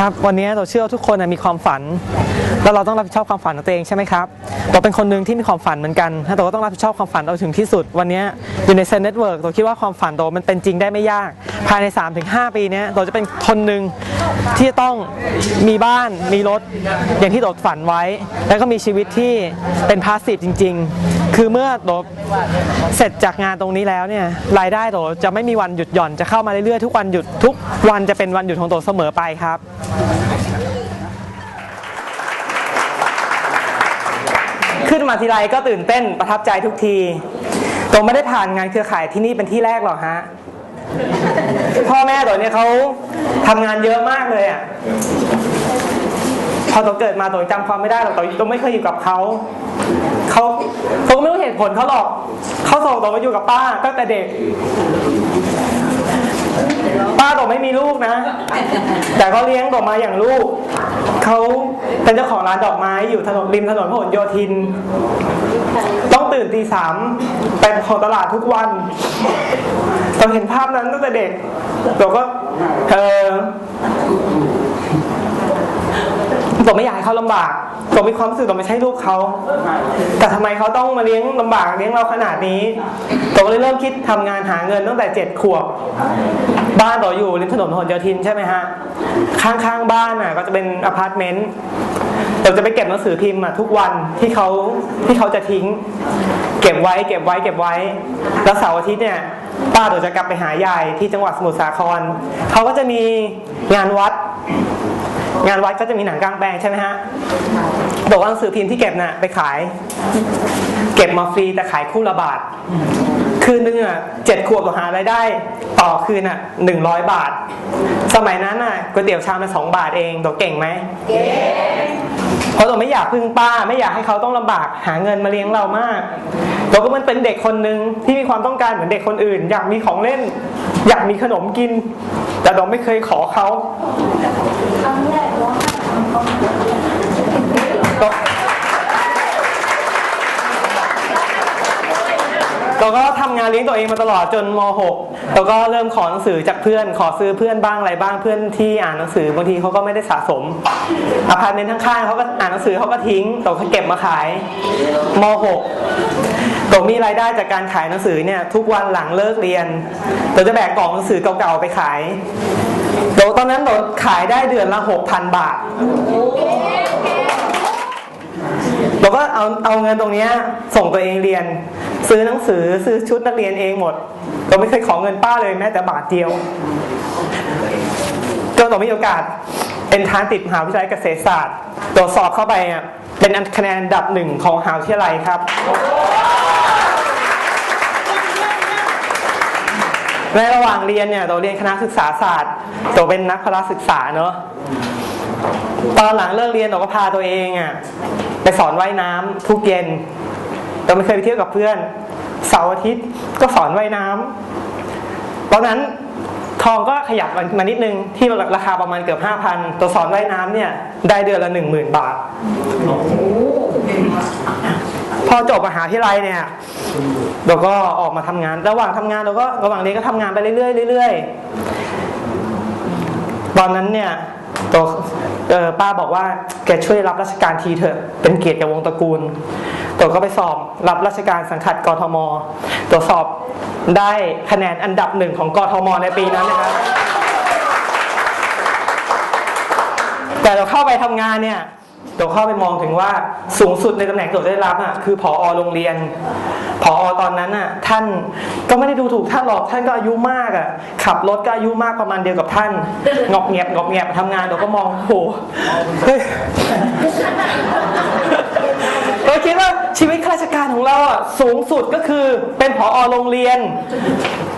ครับวันนี้เราเชื่อว่าทุกคนมีความฝัน แล้วเราต้องรับผิดชอบความฝันของตัวเองใช่ไหมครับเราเป็นคนหนึ่งที่มีความฝันเหมือนกันถ้าเราก็ต้องรับผิดชอบความฝันเราถึงที่สุด วันนี้อยู่ในเซนเน็ตเวิร์กเราคิดว่าความฝันเรามันเป็นจริงได้ไม่ยาก ภายใน 3-5 ปีนี้เราจะเป็นคนหนึ่งที่จะต้องมีบ้านมีรถอย่างที่โดดฝันไว้ แล้วก็มีชีวิตที่เป็นพาสซีฟจริง ๆ คือเมื่อโดดเสร็จจากงานตรงนี้แล้วเนี่ยรายได้โดดจะไม่มีวันหยุดหย่อนจะเข้ามาเรื่อยๆทุกวันหยุดทุกวันจะเป็นวันหยุดของโดดเสมอไปครับขึ้นมาทีไรก็ตื่นเต้นประทับใจทุกทีโตไม่ได้ผ่านงานเครือข่ายที่นี่เป็นที่แรกหรอกฮะ พ่อแม่โตเนี่ยเขาทำงานเยอะมากเลยอะ พอโตเกิดมาโตจำความไม่ได้หรอกโตโตไม่เคยอยู่กับเขาเขาเขาก็ไม่รู้เหตุผลเขาหรอกเขาส่งโตมาอยู่กับป้าตั้งแต่เด็ก ป้าโตไม่มีลูกนะ แต่เขาเลี้ยงโตมาอย่างลูก เขาเป็นเจ้าของร้านดอกไม้อยู่ถนนริมถนนพหลโยธิน ต้องตื่นตีสามไปของตลาดทุกวันเราเห็นภาพนั้นตั้งแต่เด็กเราก็เออผมไม่อยากให้เขาลำบากผมมีความรู้สึกผมไม่ใช่ลูกเขา แต่ทำไมเขาต้องมาเลี้ยงลำบากเลี้ยงเราขนาดนี้ผมก็เลยเริ่มคิดทำงานหาเงินตั้งแต่เจ็ดขวบ บ้านเราอยู่ริมถนนพหลโยธินใช่ไหมฮะ ข้างๆบ้านน่ะก็จะเป็นอพาร์ตเมนต์เราจะไปเก็บหนังสือพิมพ์อะทุกวันที่เขาที่เขาจะทิ้ง เก็บไว้เก็บไว้เก็บไว้ แล้วเสาร์อาทิตย์เนี่ยป้าเดี๋ยวจะกลับไปหายายที่จังหวัดสมุทรสาครเขาก็จะมีงานวัด งานวัดก็จะมีหนังกลางแปลงใช่ไหมฮะบอกว่าหนังสือพิมพ์ที่เก็บน่ะไปขาย เก็บมาฟรีแต่ขายคู่ละบาท คืนนึงอะเจ็ดขวบต่อหารายได้ ต่อคืนอะหนึ่งร้อยบาท สมัยนั้นอะก๋วยเตี๋ยวชามละสองบาทเองตัวเก่งไหมเก่งเพราะเราไม่อยากพึ่งป้า ไม่อยากให้เขาต้องลำบากหาเงินมาเลี้ยงเรามากเราก็มันเป็นเด็กคนหนึ่งที่มีความต้องการเหมือนเด็กคนอื่น อยากมีของเล่น อยากมีขนมกิน แต่เราไม่เคยขอเขา เราก็ทำงานเลี้ยงตัวเองมาตลอดจนม .6 แล้วก็เริ่มขอหนังสือจากเพื่อน ขอซื้อเพื่อนบ้างอะไรบ้างเพื่อนที่อ่านหนังสือบางทีเขาก็ไม่ได้สะสมอพาร์ตเมนต์ข้างๆเขาก็อ่านหนังสือเขาก็ทิ้งเราก็เก็บมาขายม .6 ตัวมีรายได้จากการขายหนังสือเนี่ยทุกวันหลังเลิกเรียน เราจะแบกกล่องหนังสือเก่าๆไปขายโดตอนนั้นเราขายได้เดือนละ6,000บาท เราก็เอาเอาเงินตรงนี้ส่งตัวเองเรียน ซื้อหนังสือซื้อชุดนักเรียนเองหมดเราไม่เคยขอเงินป้าเลยแม้แต่บาทเดียวจนเรามีโอกาสเป็นทานติดมหาวิทยาลัยเกษตรศาสตร์ตรวจสอบเข้าไปอะเป็นคะแนนดับหนึ่งของมหาวิทยาลัยครับในระหว่างเรียนเนี่ยเราเรียนคณะศึกษาศาสตร์เราเป็นนักพละศึกษาเนอะตอนหลังเลิกเรียนเราก็พาตัวเองอะ ไปสอนว่ายน้ำทุกเย็นเราไม่เคยไปเที่ยวกับเพื่อนเสาร์อาทิตย์ก็สอนว่ายน้ำตอนนั้นทองก็ขยับมานิดนึงที่ราคาประมาณเกือบ5,000ตัวสอนว่ายน้ำเนี่ยได้เดือนละ10,000บาทพอจบมหาวิทยาลัยเนี่ยเราก็ออกมาทำงาน ระหว่างทำงานเราก็ระหว่างเรียนก็ทำงานไปเรื่อยๆเรื่อยๆตอนนั้นเนี่ย ตัวเอ่อป้าบอกว่าแกช่วยรับราชการทีเถอะ เป็นเกียรติแกวงตระกูล ตัวก็ไปสอบรับราชการสังกัดกทม ตัวสอบได้คะแนนอันดับหนึ่งของกทม ในปีนั้นนะครับ แต่เราเข้าไปทำงานเนี่ยเราเข้าไปมองถึงว่าสูงสุดในตำแหน่งที่เราได้รับอะคือผอโรงเรียน อตอนนั้นอะท่านก็ไม่ได้ดูถูกท่านหรอกท่านก็อายุมากอะขับรถก็อายุมากประมาณเดียวกับท่านงอกเงียบงอกเงียบทำงานเราก็มองโหเฮ้ยเราคิดว่าชีวิตข้าราชการของเราอะสูงสุดก็คือเป็นผอโรงเรียน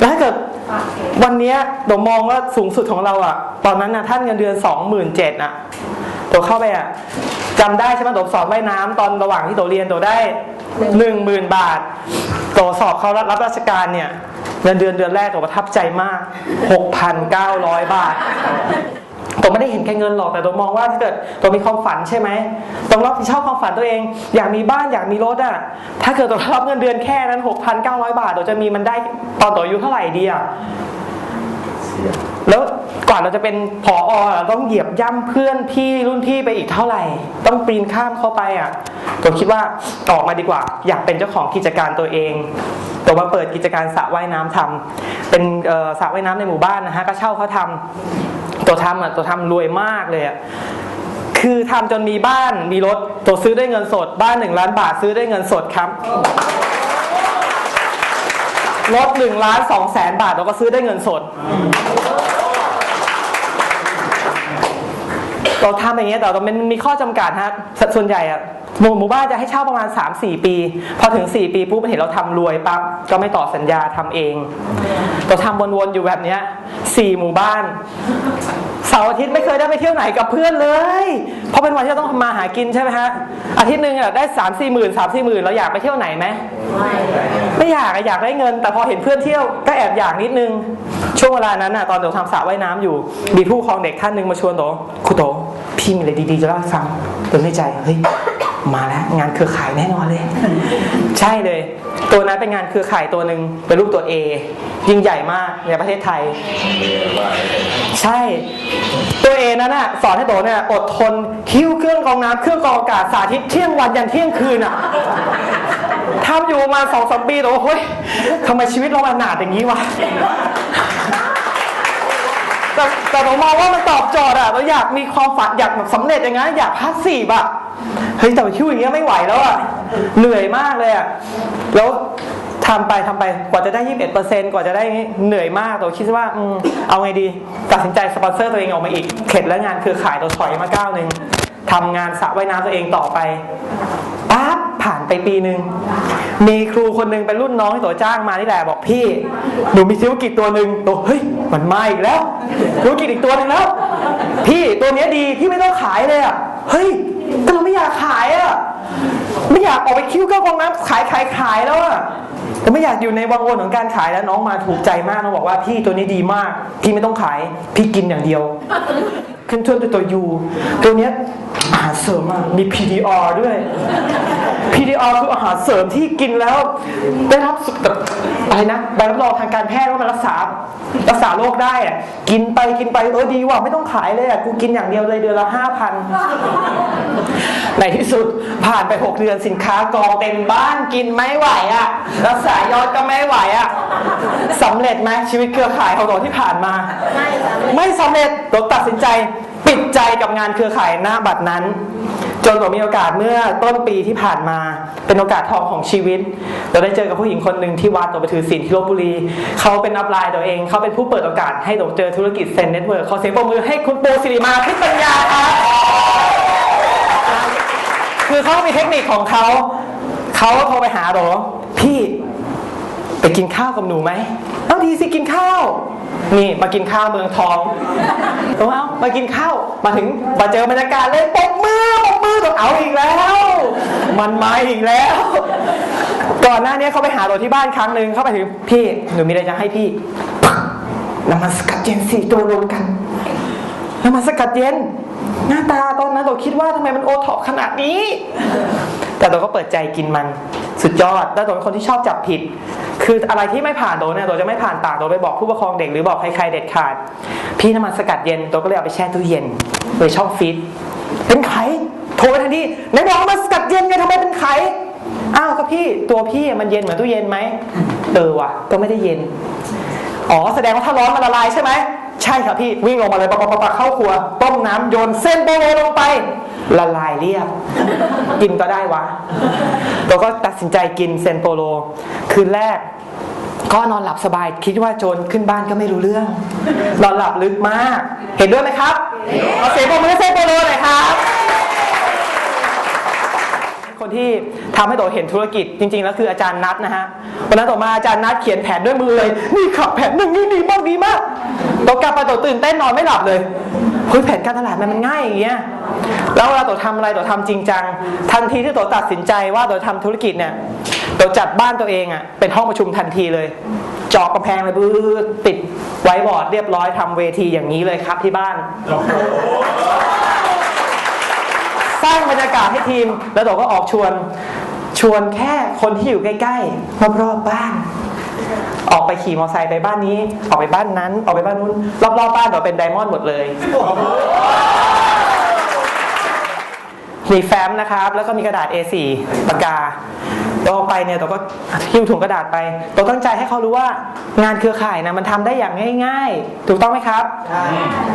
แล้วถ้าเกิดวันนี้เรามองว่าสูงสุดของเราอะ ตอนนั้นน่ะท่านเงินเดือนสองหมื่นเจ็ดอะตัวเข้าไปอะจำได้ใช่ไหมตัวสอบว่ายน้ำตอนระหว่างที่ตัวเรียนตัวได้หนึ่งหมื่นบาท ตัวสอบเขารับราชการเนี่ยเงินเดือนเดือนแรกตัวประทับใจมากหกพันเก้าร้อยบาทตัวไม่ได้เห็นแค่เงินหรอกแต่ตัวมองว่าถ้าเกิดตัวมีความฝันใช่ไหมต้องรับผิดชอบความฝันตัวเอง อยากมีบ้านอยากมีรถอะถ้าเกิดตัวรับเงินเดือนแค่นั้นหกพันเก้าร้อยบาทตัวจะมีมันได้ตอนตัวอายุเท่าไหร่ดีอะ แล้วก่อนเราจะเป็นผอเราต้องเหยียบย่ำเพื่อนพี่รุ่นพี่ไปอีกเท่าไหร่ ต้องปีนข้ามเข้าไปอะตัวคิดว่าออกมาดีกว่า อยากเป็นเจ้าของกิจการตัวเองตัวมาเปิดกิจการสระว่ายน้ำทำเป็นสระว่ายน้ำในหมู่บ้านนะฮะก็เช่าเขาทำตัวทำอะตัวทำรวยมากเลยอะคือทำจนมีบ้านมีรถตัวซื้อได้เงินสด บ้านหนึ่งล้านบาทซื้อได้เงินสดครับรถหนึ่งล้านสองแสนบาทเราก็ซื้อได้เงินสด เราทำอย่างเงี้ยแต่เรามันมีข้อจำกัดฮะสส่วนใหญ่อะหมู่หมู่บ้านจะให้เช่าประมาณ 3-4 ปี พอถึง 4 ปีปุ๊บมันเห็นเราทำรวยปั๊บก็ไม่ต่อสัญญาทำเอง เราทำวนๆอยู่แบบเนี้ยสี่หมู่บ้านเสาร์อาทิตย์ไม่เคยได้ไปเที่ยวไหนกับเพื่อนเลย เพราะเป็นวันที่เราต้องทำมาหากินใช่ไหมฮะอาทิตย์หนึ่งอะได้สามสี่หมื่นสามสี่หมื่นเราอยากไปเที่ยวไหนไหมไม่อยากอะอยากได้เงิน แต่พอเห็นเพื่อนเที่ยวก็แอบอยากนิดนึงช่วงเวลานั้นอะตอนเดี๋ยวทำสระว่ายน้ำอยู่มีผู้ปกครองเด็กท่านหนึ่งมาชวนโตครูโต พี่มีอะไรดีๆจะเล่าให้ฟังเดินในใจเฮ้ยมาแล้วงานเครือข่ายแน่นอนเลย ใช่เลย ตัวนั้นเป็นงานเครือข่ายตัวหนึ่งเป็นรูปตัว A ยิ่งใหญ่มากในประเทศไทย ใช่ตัวเอนั้นน่ะสอนให้โตเนี่ยอดทนคิ้วเครื่องกองน้ำเครื่องกองอากาศสาธิตเที่ยงวันยันเที่ยงคืนอะทำอยู่มาสองสามปีโตเฮ้ยทำไมชีวิตเรามันหนาดอย่างนี้วะ แต่แต่ผมมองว่ามันตอบโจทย์อะเราอยากมีความฝันอยากแบบสำเร็จอย่างนั้นอยากพาสซีฟอะเฮ้ยแต่คิวอย่างเงี้ยไม่ไหวแล้วอะเหนื่อยมากเลยอะแล้วทำไปทำไปกว่าจะได้ 21%กว่าจะได้เหนื่อยมากเราคิดว่าอืมเอาไงดี ตัดสินใจสปอนเซอร์ตัวเองออกมาอีก เข็ดแล้วงานคือขายตัวถอยมาก้าวหนึ่งทำงานสระว่ายน้ำตัวเองต่อไป ไปปีหนึ่งมีครูคนหนึ่งเป็นรุ่นน้องที่ตัวจ้างมานี่แหละบอกพี่หนูมีธุรกิจตัวหนึ่งตัวเฮ้ยมันมาอีกแล้วธุรกิจอีกตัวหนึ่งแล้ว พี่ตัวเนี้ยดีพี่ไม่ต้องขายเลยอะเฮ้ยแต่เราไม่อยากขายอะไม่อยากออกไปคิ้วเครื่องกองน้ำขายขายขายแล้วอะแต่ไม่อยากอยู่ในวังวนของการขายแล้วน้องมาถูกใจมากน้องบอกว่าพี่ตัวนี้ดีมาก พี่ไม่ต้องขายพี่กินอย่างเดียวขึ้นช่วยตัวตัวยูตัวเนี้ยอาหารเสริมอะมี PDR ด้วย PDR คืออาหารเสริมที่กินแล้ว ได้รับสุขแบบอะไรนะใบรับรองทางการแพทย์ว่ามันรักษารักษาโรคได้อะกินไปกินไปเออดีว่ะไม่ต้องขายเลยอะกูกินอย่างเดียวเลยเดือนละห้าพันในที่สุดผ่านไป 6 เดือนสินค้ากองเต็มบ้านกินไม่ไหวอะรักษายอดก็ไม่ไหวอะสำเร็จไหมชีวิตเครือข่ายของตัวที่ผ่านมา ไม่สำเร็จเราตัดสินใจปิดใจกับงานเครือข่ายหน้าบัตรนั้น จนผมมีโอกาสเมื่อต้นปีที่ผ่านมา เป็นโอกาสทองของชีวิต เราได้เจอกับผู้หญิงคนหนึ่งที่วัดตัวไปถือศีลที่ลบบุรี เขาเป็นอัพไลน์ตัวเอง เขาเป็นผู้เปิดโอกาสให้ตัวเจอธุรกิจเซนเน็ตเวิร์กขอเสียงปรบมือให้คุณปูสิริมาพิปัญญาครับคือเขามีเทคนิคของเขา เขาโทรไปหาเราพี่ ไปกินข้าวกับหนูไหมเอาดีสิกินข้าว นี่มากินข้าวเมืองทองเอาเอามากินข้าวมาถึงมาเจอบรรยากาศเลยปกมือปกมือต้องเอาอีกแล้ว มันมาอีกแล้ว ก่อนหน้านี้เขาไปหาเราที่บ้านครั้งหนึ่งเขาไปถึงพี่หนูมีอะไรจะให้พี่น้ำมันสกัดเย็นสี่ตัวรวมกันน้ำมันสกัดเย็น หน้าตาตอนนั้นเราคิดว่าทำไมมันโอท็อปขนาดนี้ แต่เราก็เปิดใจกินมันสุดยอดแล้วตัวเป็นคนที่ชอบจับผิด คืออะไรที่ไม่ผ่านโดนเนี่ยตัวจะไม่ผ่านปากตัวไปบอกผู้ปกครองเด็กหรือบอกใครๆเด็ดขาด พี่น้ำมันสกัดเย็นตัวก็เลยเอาไปแช่ตู้เย็นไว้ช่องฟรีซเป็นไข่โทรไปทันทีไหนบอกว่ามันสกัดเย็นไงทำไมเป็นไข่อ้าวก็พี่ตัวพี่มันเย็นเหมือนตู้เย็นไหมเออว่ะก็ไม่ได้เย็นอ๋อแสดงว่าถ้าร้อนมันละลายใช่ไหมใช่ครับพี่วิ่งลงมาเลยปะปะปะปะเข้าครัวต้มน้ำโยนเส้นโปโลลงไป ละลายเรียบ กินก็ได้วะเราก็ตัดสินใจกินเซนโปโล คืนแรก ก็นอนหลับสบาย คิดว่าโจรขึ้นบ้านก็ไม่รู้เรื่อง นอนหลับลึกมาก เห็นด้วยไหมครับเอาเสียงปรบมือเซนโปโลหน่อยครับคนที่ทำให้โตเห็นธุรกิจจริง ๆ แล้วคืออาจารย์นัทนะฮะวันนั้นต่อมาอาจารย์นัทเขียนแผนด้วยมือเลย นี่ขับแผนหนึ่งนี่ดีมากดีมากโตกลับไปโตตื่นเต้นนอนไม่หลับเลย เฮ้ยแผนการตลาดมันมันง่ายอย่างเงี้ยแล้วเวลาโตทำอะไรโตทำจริงจังทันทีที่โตตัดสินใจว่าโตทำธุรกิจเนี่ยโตจัดบ้านตัวเองอะเป็นห้องประชุมทันทีเลยจาะกำแพงเลยบื้อติดไว้บอร์ดเรียบร้อยทำเวทีอย่างนี้เลยครับที่บ้านสร้างบรรยากาศให้ทีม แล้วเราก็ออกชวนชวนแค่คนที่อยู่ใกล้ๆรอบๆบ้าน ออกไปขี่มอเตอร์ไซค์ไปบ้านนี้ ออกไปบ้านนั้น ออกไปบ้านนู้น รอบๆบ้านเราเป็นไดมอนด์หมดเลย มีแฟ้มนะครับ แล้วก็มีกระดาษ A4 ปากกาเราเอาไปเนี่ยตัวก็หิ้วถุงกระดาษไปตัวตั้งใจให้เขารู้ว่างานเครือข่ายนะมันทำได้อย่างง่าย ๆ ถูกต้องไหมครับ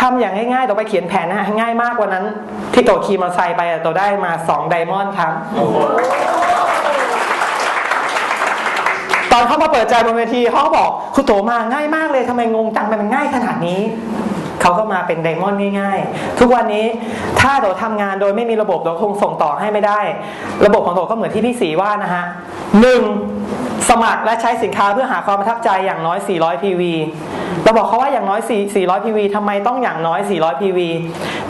ทำอย่างง่ายๆตัวไปเขียนแผนนะง่ายมากกว่านั้น ที่ตัวขี่มอเตอร์ไซค์ไปอะตัวได้มา2ไดมอนด์ครับ ตอนเขามาเปิดใจบนเวทีเขาบอกคุณโตมาง่ายมากเลยทำไมงงจังมันง่ายขนาดนี้เขาก็มาเป็นไดมอนด์ง่าย ๆ ทุกวันนี้ถ้าโดทำงานโดยไม่มีระบบเราคงส่งต่อให้ไม่ได้ ระบบของโดก็เหมือนที่พี่สีว่านะฮะหนึ่ง สมัครและใช้สินค้าเพื่อหาความประทับใจอย่างน้อย 400 PV เราบอกเขาว่าอย่างน้อย4 400 PV ทำไมต้องอย่างน้อย 400 PV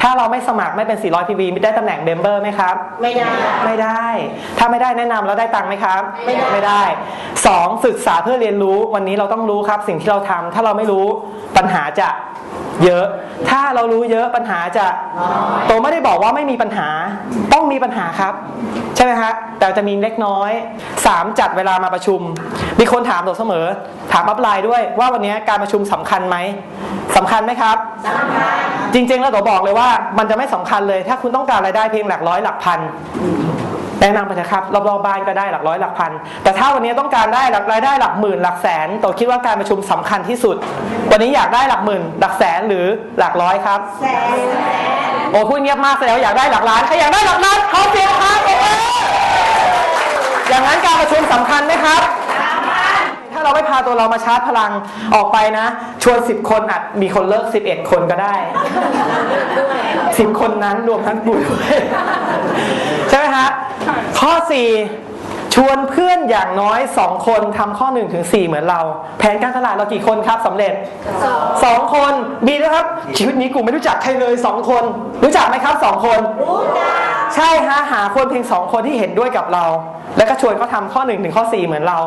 ถ้าเราไม่สมัครไม่เป็น 400 PV ได้ตำแหน่งเมมเบอร์ไหมครับ ไม่ได้ ไม่ได้ ถ้าไม่ได้แนะนำแล้วได้ตังค์ไหมครับ ไม่ได้ไม่ได้สองศึกษาเพื่อเรียนรู้ วันนี้เราต้องรู้ครับ สิ่งที่เราทำถ้าเราไม่รู้ปัญหาจะเยอะ ถ้าเรารู้เยอะปัญหาจะโตไม่ได้บอกว่าไม่มีปัญหา ต้องมีปัญหาครับ ใช่ไหมฮะ แต่จะมีเล็กน้อยสามจัดเวลามาประชุม มีคนถามโตเสมอ ถามอัพไลน์ด้วยว่าวันนี้การประชุมสำคัญไหมสำคัญไหมครับจริง ๆ แล้วโตบอกเลยว่ามันจะไม่สำคัญเลย ถ้าคุณต้องการรายได้เพียงหลักร้อยหลักพันแนะนำไปเถอะครับรอบๆบ้านก็ได้หลักร้อยหลักพัน แต่ถ้าวันนี้ต้องการได้หลักรายได้หลักหมื่นหลักแสนโตคิดว่าการประชุมสำคัญที่สุด วันนี้อยากได้หลักหมื่น หลักแสนหรือหลักร้อยครับแสนโอ้พูดเงียบมากแสดงว่าอยากได้หลักล้านใครอยากได้หลักล้านขอเสียงครับโอ้โหอย่างนั้นการประชุมสำคัญไหมครับ ถ้าเราไม่พาตัวเรามาชาร์จพลังออกไปนะ ชวน 10 คนอาจมีคนเลิก 11 คนก็ได้ 10 คนนั้นรวมทั้งกูด้วย ใช่ไหมฮะข้อ 4 ชวนเพื่อนอย่างน้อย 2 คนทำข้อ 1 ถึง 4 เหมือนเรา แผนการตลาดเรากี่คนครับสำเร็จสองคนมีนะครับ ชีวิตนี้กูไม่รู้จักใครเลยสองคน รู้จักไหมครับสองคนรู้จักใช่ฮะหาคนเพียงสองคนที่เห็นด้วยกับเรา แล้วก็ชวนเขาทำข้อ1ถึงข้อ 4 เหมือนเรา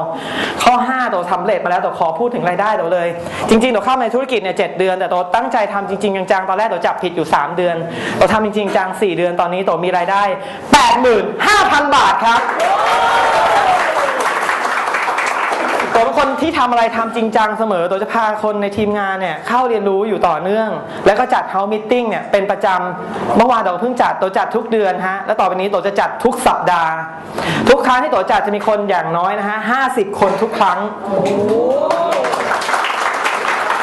ข้อ 5 ตัวทำเร็จมาแล้วตัวขอพูดถึงรายได้ตัวเลย จริงๆตัวเข้ามาในธุรกิจเนี่ยเเดือน แต่ตัวตั้งใจทำจริงๆจังๆตอนแรกตัวจับผิดอยู่ 3 เดือนตัวทำจริงๆจัง4เดือนตอนนี้ตัวมีรายได้ 85,000 บาทครับ ตัวเป็นคนที่ทำอะไรทำจริงจังเสมอตัวจะพาคนในทีมงานเนี่ยเข้าเรียนรู้อยู่ต่อเนื่อง แล้วก็จัดเฮาส์มิทติ้งเนี่ยเป็นประจำเมื่อวานตัวเพิ่งจัดตัวจัดทุกเดือนฮะแล้วต่อไปนี้ตัวจะจัดทุกสัปดาห์ ทุกครั้งที่ตัวจัดจะมีคนอย่างน้อยนะฮะห้าสิบคนทุกครั้ง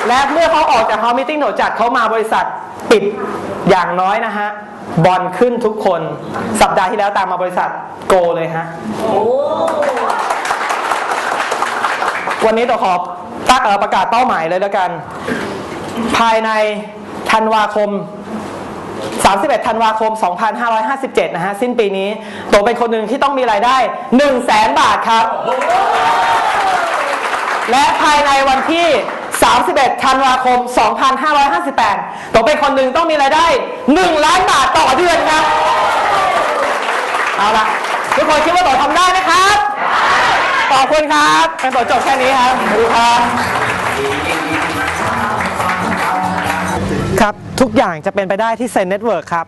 และเมื่อเขาออกจากเฮาส์มิทติ้งตัวจัดเขามาบริษัทปิดอย่างน้อยนะฮะบอลขึ้นทุกคน สัปดาห์ที่แล้วตามมาบริษัทโกเลยฮะโอ้ วันนี้ตัวขอตั้งประกาศเป้าหมายเลยแล้วกัน ภายในธันวาคม 31 ธันวาคม 2557 นะฮะ สิ้นปีนี้ตัวเป็นคนหนึ่งที่ต้องมีรายได้ 1 0 0 0 0แสนบาทครับ และภายในวันที่ 31 ธันวาคม 2558ตัวเป็นคนหนึ่งต้องมีรายได้ 1 ล้านบาทต่อเดือนครับ เอาละทุกคนคิดว่าตัวทำได้ไหมครับ ขอบคุณครับเป็นตัวจบแค่นี้ครับดูครับครับ ทุกอย่างจะเป็นไปได้ที่เซนเน็ตเวิร์กครับ